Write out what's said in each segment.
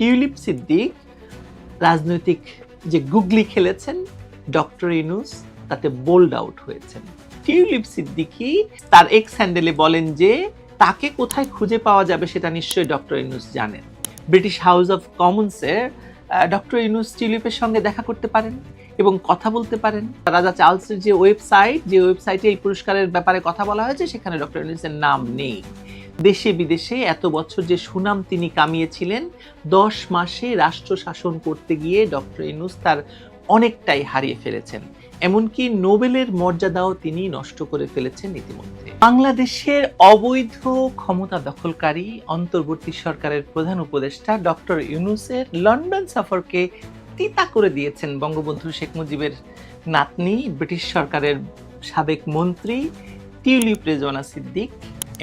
Tulip Siddique, রাজনৈতিক যে গুগলি খেলেছেন, ডক্টর ইনুস, তাতে বোল্ড আউট হয়েছেন। টিউলিপ সিদ্দিকি তার এক্স হ্যান্ডেলে বলেন যে, তাকে কোথায় খুঁজে পাওয়া যাবে সেটা নিশ্চয়ই ডক্টর ইনুস জানেন। ব্রিটিশ হাউস অফ কমন্সের ডক্টর ইনুস টিউলিপের সঙ্গে দেখা করতে পারেন এবং কথা বলতে পারেন। রাজা চার্লসের যে ওয়েবসাইট, যে ওয়েবসাইটে এই পুরস্কারের ব্যাপারে কথা বলা হয়েছে, সেখানে ডক্টর ইনুসের নাম নেই। দেশে বিদেশে এত বছর যে সুনাম তিনি কামিয়েছিলেন, দশ মাসে রাষ্ট্র শাসন করতে গিয়ে ডক্টর ইনুস তার অনেকটাই হারিয়ে ফেলেছেন। এমনকি নোবেলের মর্যাদাও তিনি নষ্ট করে ফেলেছেন ইতিমধ্যে। বাংলাদেশের অবৈধ ক্ষমতা দখলকারী অন্তর্বর্তী সরকারের প্রধান উপদেষ্টা ডক্টর ইউনুসের লন্ডন সফরকে তিতা করে দিয়েছেন বঙ্গবন্ধু শেখ মুজিবের নাতনি, ব্রিটিশ সরকারের সাবেক মন্ত্রী, টিউলিপ রেজওয়ানা সিদ্দিক,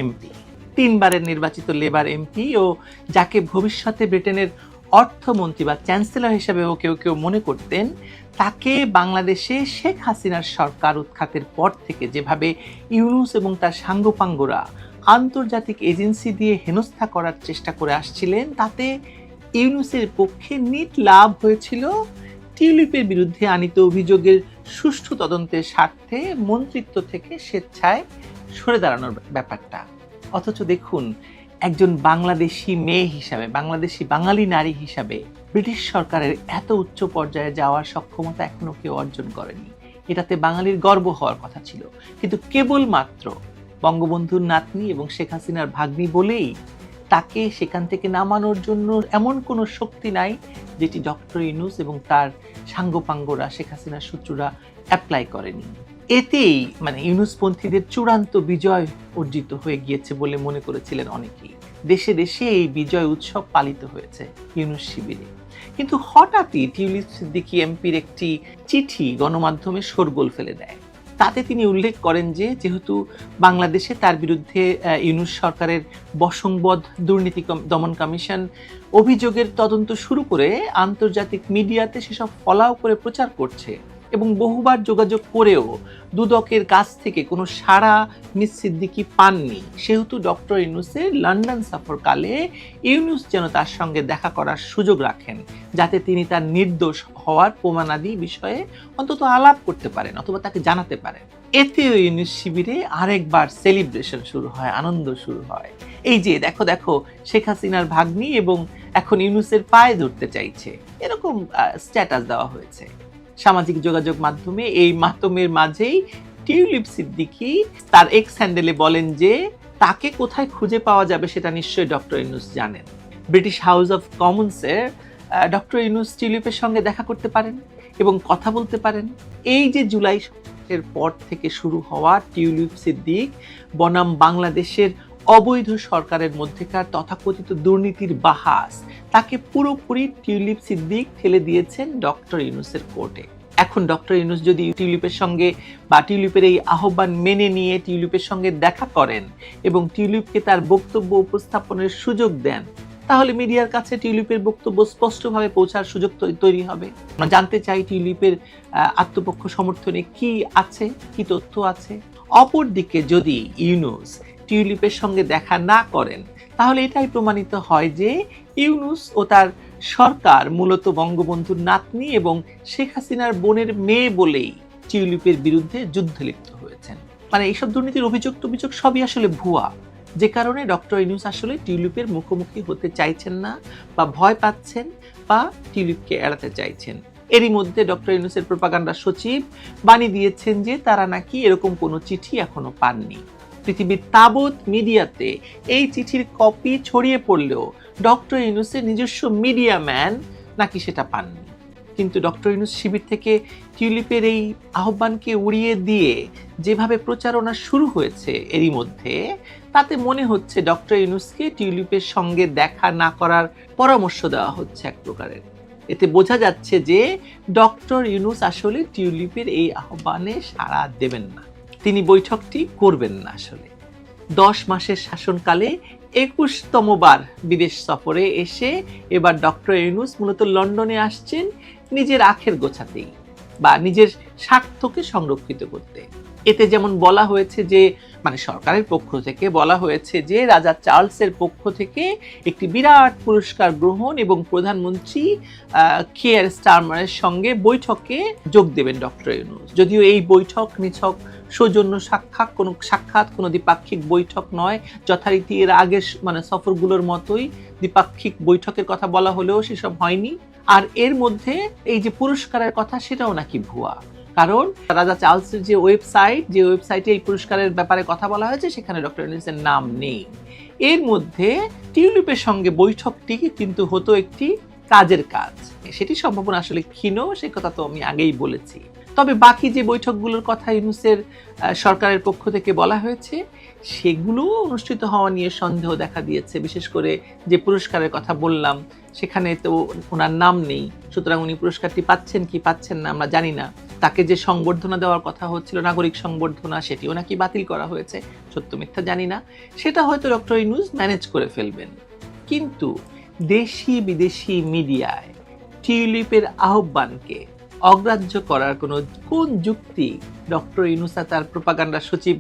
এমপি। তিনবারের নির্বাচিত লেবার এমপি ও যাকে ভবিষ্যতে ব্রিটেনের অর্থমন্ত্রী বা চ্যান্সেলর হিসেবেও কেউ কেউ মনে করতেন, তাকে বাংলাদেশে শেখ হাসিনার সরকার উৎখাতের পর থেকে যেভাবে ইউনুস এবং তার সাঙ্গপাঙ্গরা আন্তর্জাতিক এজেন্সি দিয়ে হেনস্থা করার চেষ্টা করে আসছিলেন, তাতে ইউনুসের পক্ষে নিট লাভ হয়েছিল। টিউলিপের বিরুদ্ধে আনিত অভিযোগের সুষ্ঠু তদন্তের স্বার্থে মন্ত্রিত্ব থেকে স্বেচ্ছায় সরে দাঁড়ানোর ব্যাপারটা। অথচ দেখুন, একজন বাংলাদেশি মেয়ে হিসাবে, বাংলাদেশি বাঙালি নারী হিসাবে ব্রিটিশ সরকারের এত উচ্চ পর্যায়ে যাওয়ার সক্ষমতা এখনও কেউ অর্জন করেনি। এটাতে বাঙালির গর্ব হওয়ার কথা ছিল। কিন্তু কেবলমাত্র বঙ্গবন্ধুর নাতনি এবং শেখ হাসিনার ভাগ্নি বলেই তাকে সেখান থেকে নামানোর জন্য এমন কোনো শক্তি নাই যেটি ডক্টর ইনুস এবং তার সাঙ্গপাঙ্গরা, শেখ হাসিনার শত্রুরা অ্যাপ্লাই করেনি। এতেই মানে ইউনুসপন্থীদের চূড়ান্ত বিজয় অর্জিত হয়ে গিয়েছে বলে মনে করেছিলেন অনেকেই। দেশে দেশে এই বিজয় উৎসব পালিত হয়েছে ইউনুস শিবিরে। কিন্তু হঠাৎই টিউলিপ সিদ্দিকি এমপির একটি চিঠি গণমাধ্যমে শোরগোল ফেলে দেয়। তাতে তিনি উল্লেখ করেন যে, যেহেতু বাংলাদেশে তার বিরুদ্ধে ইউনুস সরকারের বসংবদ দুর্নীতি দমন কমিশন অভিযোগের তদন্ত শুরু করে আন্তর্জাতিক মিডিয়াতে সেসব ফলাও করে প্রচার করছে। এবং বহুবার যোগাযোগ করেও দুদকের কাছ থেকে কোনো সাড়া মিস সিদ্দিকি পাননি। সেহেতু ডক্টর ইউনুসের লন্ডন সফরকালে ইউনুস যেন তার সঙ্গে দেখা করার সুযোগ রাখেন, যাতে তিনি তার নির্দোষ হওয়ার প্রমাণাদি বিষয়ে অন্তত আলাপ করতে পারেন অথবা তাকে জানাতে পারেন। এতেও ইউনুস শিবিরে আরেকবার সেলিব্রেশন শুরু হয়, আনন্দ শুরু হয়। এই যে, দেখো দেখো, শেখ হাসিনার ভাগ্নি এবং এখন ইউনুসের পায়ে ধরতে চাইছে। এরকম স্ট্যাটাস দেওয়া হয়েছে। সামাজিক যোগাযোগ মাধ্যমে, এই মাধ্যমের মাঝেই টিউলিপ সিদ্দিকি তার এক্স স্যান্ডেলে বলেন যে, তাকে কোথায় খুঁজে পাওয়া যাবে সেটা নিশ্চয়ই ডক্টর ইনুস জানেন। ব্রিটিশ হাউস অফ কমন্সের ডক্টর ইনুস টিউলিপের সঙ্গে দেখা করতে পারেন এবং কথা বলতে পারেন। এই যে জুলাই এর পর থেকে শুরু হওয়া টিউলিপ সিদ্দিক বনাম বাংলাদেশের অবৈধ সরকারের মধ্যেকার তথাকথিত দুর্নীতির বাহাস, তাকে পুরোপুরি টিউলিপ সিদ্দিক ঠেলে দিয়েছেন ডক্টর ইউনুসের কোর্টে। এখন ডক্টর ইউনুস যদি টিউলিপের সঙ্গে বা টিউলিপের এই আহ্বান মেনে নিয়ে টিউলিপের সঙ্গে দেখা করেন এবং টিউলিপকে তার বক্তব্য উপস্থাপনের সুযোগ দেন, তাহলে মিডিয়ার কাছে টিউলিপের বক্তব্য স্পষ্টভাবে পৌঁছার সুযোগ তৈরি হবে। আমরা জানতে চাই টিউলিপের আত্মপক্ষ সমর্থনে কি আছে, কি তথ্য আছে? অপরদিকে যদি ইউনুস টিউলিপের সঙ্গে দেখা না করেন, তাহলে এটাই প্রমাণিত হয় যে ইউনুস ও তার সরকার মূলত বঙ্গবন্ধুর নাতনি এবং শেখ হাসিনার বোনের মেয়ে বলেই টিউলিপের বিরুদ্ধে যুদ্ধে লিপ্ত হয়েছেন। মানে এইসব দুর্নীতির অভিযোগ টভিযোগ সবই আসলে ভুয়া। যে কারণে ডক্টর ইউনুস আসলে টিউলিপের মুখোমুখি হতে চাইছেন না বা ভয় পাচ্ছেন বা টিউলিপকে এড়াতে চাইছেন। এরই মধ্যে ডক্টর ইউনুসের প্রপাগান্ডা সচিব বাণী দিয়েছেন যে তারা নাকি এরকম কোনো চিঠি এখনও পাননি। পৃথিবীর তাবৎ মিডিয়াতে এই চিঠির কপি ছড়িয়ে পড়লেও ডক্টর ইউনুসের নিজস্ব মিডিয়া ম্যান নাকি সেটা পাননি। কিন্তু ডক্টর ইউনুস শিবির থেকে টিউলিপের এই আহ্বানকে উড়িয়ে দিয়ে যেভাবে প্রচারণা শুরু হয়েছে এরই মধ্যে, তাতে মনে হচ্ছে ডক্টর ইউনুসকে টিউলিপের সঙ্গে দেখা না করার পরামর্শ দেওয়া হচ্ছে এক প্রকারের। এতে বোঝা যাচ্ছে যে ডক্টর ইউনুস আসলে টিউলিপের এই আহ্বানে সাড়া দেবেন না। তিনি বৈঠকটি করবেন না আসলে। দশ মাসের শাসনকালে একুশতম বার বিদেশ সফরে এসে এবার ডক্টর ইউনুস মূলত লন্ডনে আসছেন নিজের আখের গোছাতেই বা নিজের স্বার্থকে সংরক্ষিত করতে। এতে যেমন বলা হয়েছে যে মানে সরকারের পক্ষ থেকে বলা হয়েছে যে, রাজা চার্লসের পক্ষ থেকে একটি বিরাট পুরস্কার গ্রহণ এবং প্রধানমন্ত্রী কেয়ার স্টারমারের সঙ্গে বৈঠকে যোগ দেবেন ডক্টর ইউনুস। যদিও এই বৈঠক নিছক সৌজন্য সাক্ষাৎ, কোনো সাক্ষাৎ, কোনো দ্বিপাক্ষিক বৈঠক নয়। যথারীতি এর আগের মানে সফরগুলোর মতোই দ্বিপাক্ষিক বৈঠকের কথা বলা হলেও সেসব হয়নি। আর এর মধ্যে এই যে পুরস্কারের কথা সেটাও নাকি ভুয়া। কারণ রাজা চার্লসের যে ওয়েবসাইট, যে ওয়েবসাইটে এই পুরস্কারের ব্যাপারে কথা বলা হয়েছে, সেখানে ডক্টর ইউনুসের নাম নেই। এর মধ্যে টিউলিপের সঙ্গে বৈঠকটি কিন্তু হতো একটি কাজের কাজ। সেটি সম্ভাবনা আসলে ক্ষীণ, সে কথা তো আমি আগেই বলেছি। তবে বাকি যে বৈঠকগুলোর কথা ইউনুসের সরকারের পক্ষ থেকে বলা হয়েছে, সেগুলো অনুষ্ঠিত হওয়া নিয়ে সন্দেহ দেখা দিয়েছে। বিশেষ করে যে পুরস্কারের কথা বললাম, সেখানে তো ওনার নাম নেই। সুতরাং উনি পুরস্কারটি পাচ্ছেন কি পাচ্ছেন না আমরা জানি না। তাকে যে সংবর্ধনা দেওয়ার কথা হচ্ছিল, নাগরিক সংবর্ধনা, সেটিও নাকি বাতিল করা হয়েছে। সত্য মিথ্যা জানি না। সেটা হয়তো ডক্টর ইনুজ ম্যানেজ করে ফেলবেন। কিন্তু দেশি বিদেশি মিডিয়ায় টিউলিপের আহ্বানকে অগ্রাহ্য করার কোনো কোন যুক্তি ডক্টর ইনুসা তার প্রপাগান্ডা সচিব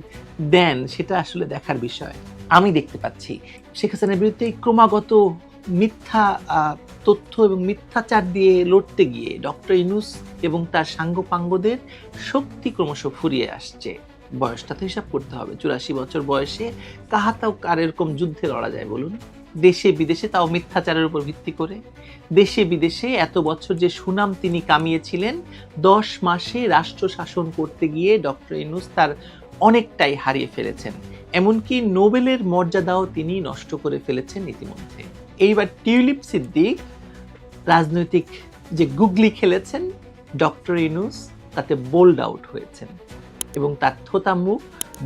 দেন সেটা আসলে দেখার বিষয়। আমি দেখতে পাচ্ছি। শেখ হাসিনার বিরুদ্ধে ক্রমাগত মিথ্যা তথ্য এবং মিথ্যাচার দিয়ে লড়তে গিয়ে ডক্টর ইনুস এবং তার সাঙ্গপাঙ্গদের শক্তি ক্রমশ ফুরিয়ে আসছে। বয়সটা তো হিসাব করতে হবে। চুরাশি বছর বয়সে কাহাতাও কার এরকম যুদ্ধে লড়া যায় বলুন? দেশে বিদেশে তাও মিথ্যাচারের উপর ভিত্তি করে। দেশে বিদেশে এত বছর যে সুনাম তিনি কামিয়েছিলেন, দশ মাসে রাষ্ট্র শাসন করতে গিয়ে ডক্টর ইনুস তার অনেকটাই হারিয়ে ফেলেছেন। এমনকি নোবেলের মর্যাদাও তিনি নষ্ট করে ফেলেছেন ইতিমধ্যে। এইবার টিউলিপ সিদ্দিক রাজনৈতিক যে গুগলি খেলেছেন, ডক্টর ইনুস তাতে বোল্ড আউট হয়েছেন এবং তার থোতা মুখ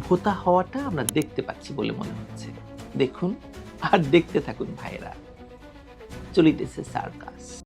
ভোতা হওয়াটা আমরা দেখতে পাচ্ছি বলে মনে হচ্ছে। দেখুন। আর দেখতে থাকুন ভাইরা চলিতেছে সার্কাস।